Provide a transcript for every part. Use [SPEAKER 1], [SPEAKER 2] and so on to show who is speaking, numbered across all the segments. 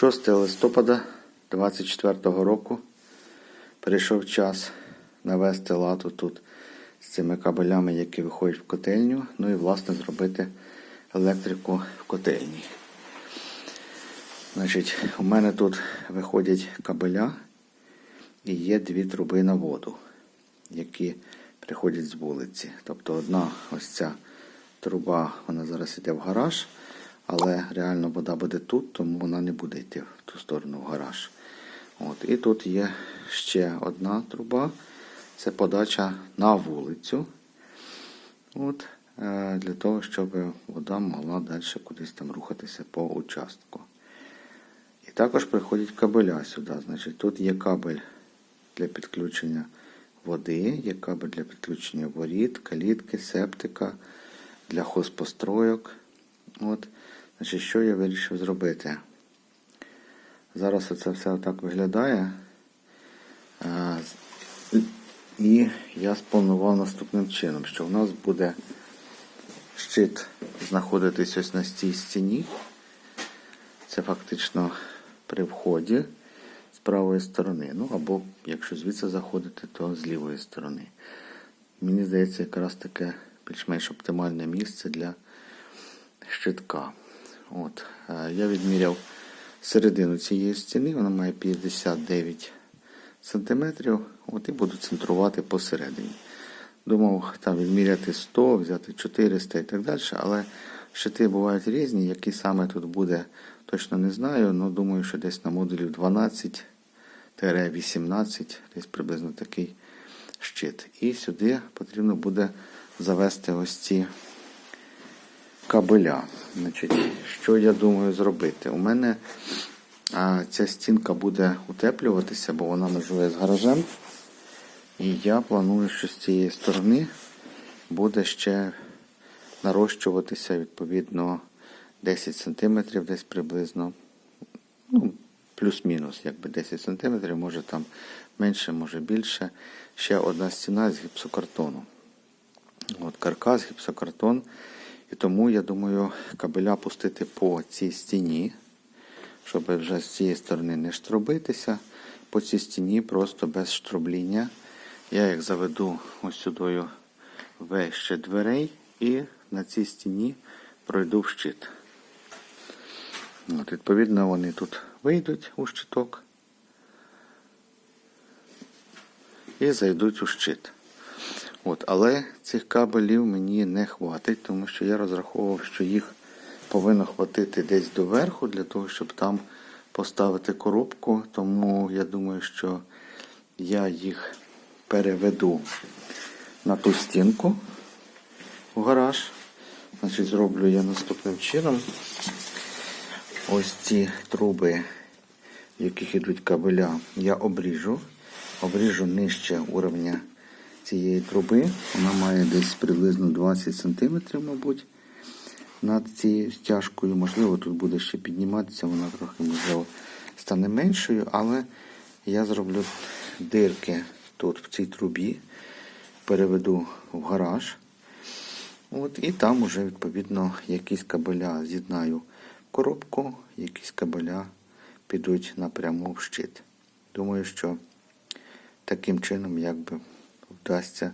[SPEAKER 1] 6 листопада 24 року прийшов час навести лату тут з цими кабелями, які виходять в котельню, ну і власне зробити електрику в котельні. Значить, у мене тут виходять кабеля і є дві труби на воду, які приходять з вулиці. Тобто одна ось ця труба, вона зараз йде в гараж, але реально вода буде тут, тому вона не буде йти в ту сторону в гараж. От. І тут є ще одна труба, це подача на вулицю. От, е, для того, щоб вода могла далі кудись там рухатися по участку. І також приходять кабеля сюди. Значить, тут є кабель для підключення води, є кабель для підключення воріт, калітки, септика, для хозпостройок. От. Значить, що я вирішив зробити? Зараз це все так виглядає. І я спланував наступним чином, що в нас буде щит знаходитись ось на цій стіні. Це фактично при вході з правої сторони. Ну або якщо звідси заходити, то з лівої сторони. Мені здається, якраз таке більш-менш оптимальне місце для щитка. От. е, Я відміряв середину цієї стіни, вона має 59 сантиметрів. От і буду центрувати посередині. Думав там відміряти 100, взяти 400 і так далі, але щити бувають різні. Які саме тут буде, точно не знаю. але думаю, що десь на модулі 12-18, десь приблизно такий щит. І сюди потрібно буде завести ось ці кабеля. Значить, що я думаю зробити? У мене а, ця стінка буде утеплюватися, бо вона межує з гаражем. І я планую, що з цієї сторони буде ще нарощуватися відповідно 10 см десь приблизно. Ну, плюс-мінус, якби 10 см, може там менше, може більше. Ще одна стіна з гіпсокартону. От каркас, гіпсокартон. І тому я думаю кабеля пустити по цій стіні, щоб вже з цієї сторони не штробитися. По цій стіні просто без штробління. Я їх заведу ось сюди вище дверей і на цій стіні пройду в щит. От, відповідно, вони тут вийдуть у щиток і зайдуть у щит. От, але цих кабелів мені не хватить, тому що я розраховував, що їх повинно хватити десь до верху, для того, щоб там поставити коробку. Тому я думаю, що я їх переведу на ту стінку в гараж. Значить, зроблю я наступним чином. Ось ці труби, в яких йдуть кабеля, я обріжу. Обріжу нижче уровня цієї труби. Вона має десь приблизно 20 см, мабуть, над цією стяжкою. Можливо, тут буде ще підніматися, вона трохи, можливо, стане меншою, але я зроблю дирки тут, в цій трубі, переведу в гараж. От, І там уже, відповідно, якісь кабеля з'єднаю в коробку, якісь кабеля підуть напряму в щит. Думаю, що таким чином якби вдасться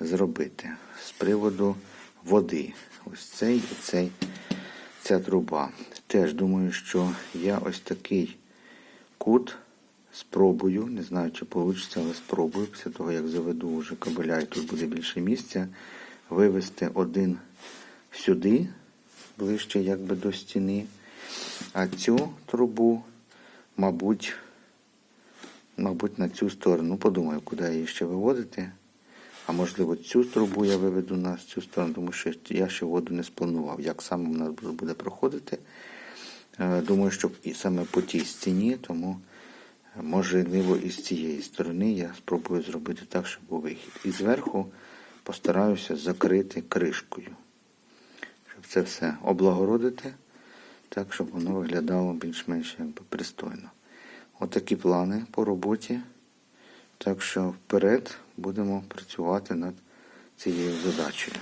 [SPEAKER 1] зробити. З приводу води. Ось цей і цей, ця труба. Теж думаю, що я ось такий кут спробую. Не знаю, чи вийде, але спробую. Після того, як заведу вже кабеля, і тут буде більше місця, вивести один сюди, ближче якби до стіни. А цю трубу, мабуть, мабуть, на цю сторону. Ну, подумаю, куди її ще виводити. А можливо, цю трубу я виведу на цю сторону, тому що я ще воду не спланував. Як саме вона буде проходити. Е, Думаю, що і саме по тій стіні, тому е, можливо і з цієї сторони я спробую зробити так, щоб був вихід. І зверху постараюся закрити кришкою, щоб це все облагородити, так, щоб воно виглядало більш-менш пристойно. Отакі плани по роботі. Так що вперед будемо працювати над цією задачею.